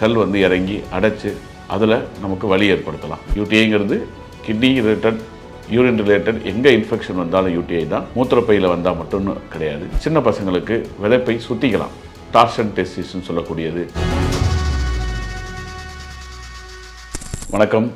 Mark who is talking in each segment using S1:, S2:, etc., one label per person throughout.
S1: கல் வந்து இறங்கி அடைச்சி அதில் நமக்கு வலி ஏற்படுத்தலாம். யூடிஐங்கிறது கிட்னி ரிலேட்டட் யூரின் ரிலேட்டட் எங்கே இன்ஃபெக்ஷன் வந்தாலும் யூடிஐ தான். மூத்திரப்பையில் வந்தால் மட்டும் கிடையாது. சின்ன பசங்களுக்கு விதைப்பை சுற்றிக்கலாம் டார்ஷன் டெஸ்டிஸ்ன்னு சொல்லக்கூடியது. வணக்கம்.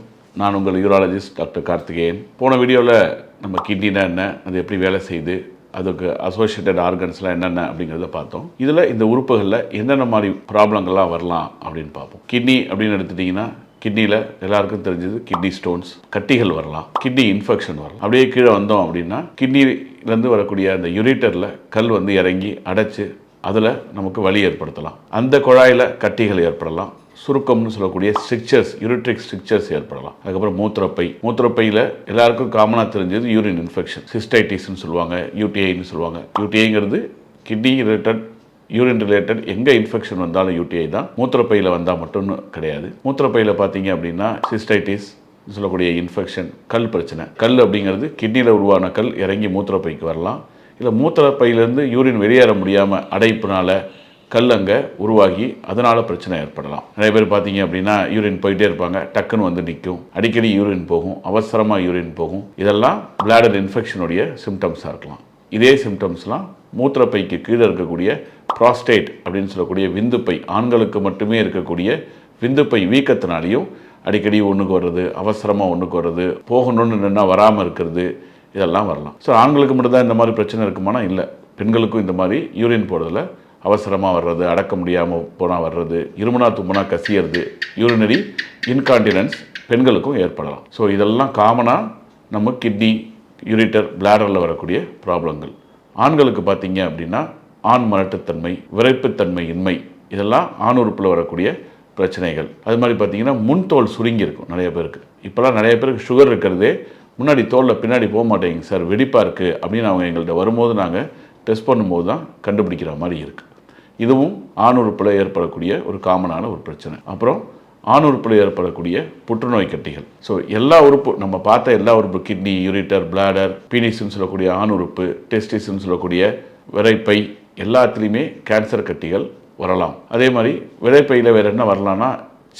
S1: நான் உங்கள் யூராலஜிஸ்ட் டாக்டர் கார்த்திகேயன். போன வீடியோவில் நம்ம கிட்னினா என்ன? அது எப்படி வேலை செய்யுது அதுக்கு அசோசியேட்டட் ஆர்கன்ஸ்லாம் என்னென்ன அப்படிங்கிறத பார்த்தோம். இதில் இந்த உறுப்புகளில் என்னென்ன மாதிரி ப்ராப்ளங்கள்லாம் வரலாம் அப்படின்னு பார்ப்போம். கிட்னி அப்படின்னு எடுத்துட்டிங்கன்னா கிட்னியில் எல்லாருக்கும் தெரிஞ்சது கிட்னி ஸ்டோன்ஸ் கட்டிகள் வரலாம் கிட்னி இன்ஃபெக்ஷன் வரலாம். அப்படியே கீழே வந்தோம் அப்படின்னா கிட்னிலேருந்து வரக்கூடிய அந்த யூரிட்டரில் கல் வந்து இறங்கி அடைச்சி அதில் நமக்கு வலி ஏற்படுத்தலாம். அந்த குழாயில் கட்டிகள் ஏற்படலாம். சுருக்கம்னு சொல்லக்கூடிய ஸ்ட்ரிக்சர்ஸ் யூரிட்ரிக் ஸ்ட்ரிக்சர்ஸ் ஏற்படலாம். அதுக்கப்புறம் மூத்திரப்பை. மூத்திரப்பையில் எல்லாருக்கும் காமனாக தெரிஞ்சது யூரின் இன்ஃபெக்ஷன் சிஸ்டைட்டிஸ்னு சொல்லுவாங்க யூடிஐன்னு சொல்லுவாங்க. யூடிஐங்கிறது கிட்னி ரிலேட்டட் யூரின் ரிலேட்டட் எங்கே இன்ஃபெக்ஷன் வந்தாலும் யூடிஐ தான். மூத்திரப்பையில் வந்தால் மட்டும்னு கிடையாது. மூத்திரப்பையில் பார்த்தீங்க அப்படின்னா சிஸ்டைட்டிஸ் சொல்லக்கூடிய இன்ஃபெக்ஷன் கல் பிரச்சனை. கல் அப்படிங்கிறது கிட்னியில் உருவான கல் இறங்கி மூத்திரப்பைக்கு வரலாம். இல்லை மூத்திரப்பையிலேருந்து யூரின் வெளியேற முடியாமல் அடைப்புனால கல் அங்கே உருவாகி அதனால் பிரச்சனை ஏற்படலாம். நிறைய பேர் பார்த்தீங்க அப்படின்னா யூரின் போயிட்டே இருப்பாங்க. டக்குன்னு வந்து நிற்கும். அடிக்கடி யூரின் போகும். அவசரமாக யூரின் போகும். இதெல்லாம் பிளாடர் இன்ஃபெக்ஷனுடைய சிம்டம்ஸாக இருக்கலாம். இதே சிம்டம்ஸ்லாம் மூத்திரப்பைக்கு கீழே இருக்கக்கூடிய ப்ராஸ்டேட் அப்படின்னு சொல்லக்கூடிய விந்துப்பை ஆண்களுக்கு மட்டுமே இருக்கக்கூடிய விந்துப்பை வீக்கத்தினாலையும் அடிக்கடி ஒன்றுக்கு வர்றது அவசரமாக ஒன்றுக்கு வர்றது போகணும்னு நின்னா வராமல் இருக்கிறது இதெல்லாம் வரலாம். ஸோ ஆண்களுக்கு மட்டும்தான் இந்த மாதிரி பிரச்சனை இருக்குமானா? இல்லை. பெண்களுக்கும் இந்த மாதிரி யூரின் போடுறதில் அவசரமாக வர்றது அடக்க முடியாமல் போனால் வர்றது இருமுனா தும்முனா கசியறது யூரினரி இன்கான்டினன்ஸ் பெண்களுக்கும் ஏற்படலாம். ஸோ இதெல்லாம் காமனாக நம்ம கிட்னி யூரிட்டர் பிளாடரில் வரக்கூடிய ப்ராப்ளங்கள் ஆண்களுக்கு பார்த்தீங்க அப்படின்னா ஆண் மலட்டுத்தன்மை விரைப்புத்தன்மை இன்மை இதெல்லாம் ஆண் உறுப்பில் வரக்கூடிய பிரச்சனைகள். அது மாதிரி பார்த்தீங்கன்னா முன்தோல் சுருங்கி இருக்கும் நிறைய பேருக்கு. இப்போல்லாம் நிறைய பேருக்கு சுகர் இருக்கிறதே முன்னாடி தோலில் பின்னாடி போக மாட்டேங்குது. சார் வெடிப்பாக இருக்குது அப்படின்னு அவங்க எங்கள்கிட்ட வரும்போது நாங்கள் டெஸ்ட் பண்ணும்போது தான் கண்டுபிடிக்கிற மாதிரி இருக்குது இதுவும் ஆண் உறுப்பில் ஏற்படக்கூடிய ஒரு காமனான ஒரு பிரச்சனை. அப்புறம் ஆண் உறுப்பில் ஏற்படக்கூடிய புற்றுநோய் கட்டிகள். ஸோ எல்லா உறுப்பு நம்ம பார்த்த எல்லா உறுப்பு கிட்னி யூரிட்டர் பிளாடர் பீனிஸ்ன்னு சொல்லக்கூடிய ஆண் உறுப்பு டெஸ்டிஸ்ன்னு சொல்லக்கூடிய விரைப்பை எல்லாத்துலேயுமே கேன்சர் கட்டிகள் வரலாம். அதே மாதிரி விதைப்பையில் வேறு என்ன வரலாம்னா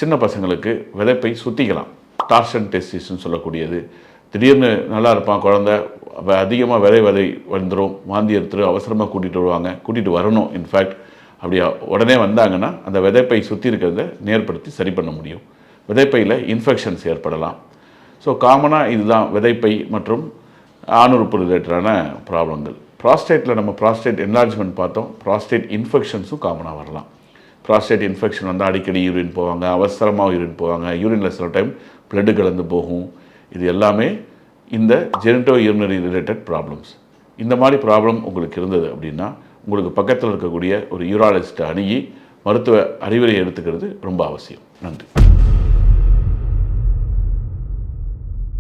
S1: சின்ன பசங்களுக்கு விதைப்பை சுற்றிக்கலாம் டார்ஷன் டெஸ்டிஸ்ன்னு சொல்லக்கூடியது. திடீர்னு நல்லா இருப்பான் குழந்த அதிகமாக விதை விதை வந்துடும் வாந்தி எடுத்துட்டு அவசரமாக கூட்டிகிட்டு வருவாங்க. கூட்டிகிட்டு வரணும் இன்ஃபேக்ட் அப்படியா உடனே வந்தாங்கன்னா அந்த விதைப்பை சுற்றி இருக்கிறத நேர்படுத்தி சரி பண்ண முடியும். விதைப்பையில் இன்ஃபெக்ஷன்ஸ் ஏற்படலாம். ஸோ காமனாக இதுதான் விதைப்பை மற்றும் ஆணுறுப்பு ரிலேட்டடான ப்ராப்ளங்கள். ப்ராஸ்டேட்டில் நம்ம ப்ராஸ்டேட் என்லார்ஜ்மெண்ட் பார்த்தோம். ப்ராஸ்டேட் இன்ஃபெக்ஷன்ஸும் காமனாக வரலாம். ப்ராஸ்டேட் இன்ஃபெக்ஷன் வந்து அடிக்கடி யூரின் போவாங்க அவசரமாக யூரின் போவாங்க. யூரினில் சில டைம் பிளட்டு கலந்து போகும். இது எல்லாமே இந்த ஜெனட்டோ யூரினரி ரிலேட்டட் ப்ராப்ளம்ஸ் இந்த மாதிரி ப்ராப்ளம் உங்களுக்கு இருந்தது அப்படின்னா உங்களுக்கு பக்கத்தில் இருக்கக்கூடிய ஒரு யூராலஜிஸ்ட்டை அணுகி மருத்துவ அறிவுரை எடுத்துக்கிறது ரொம்ப அவசியம். நன்றி.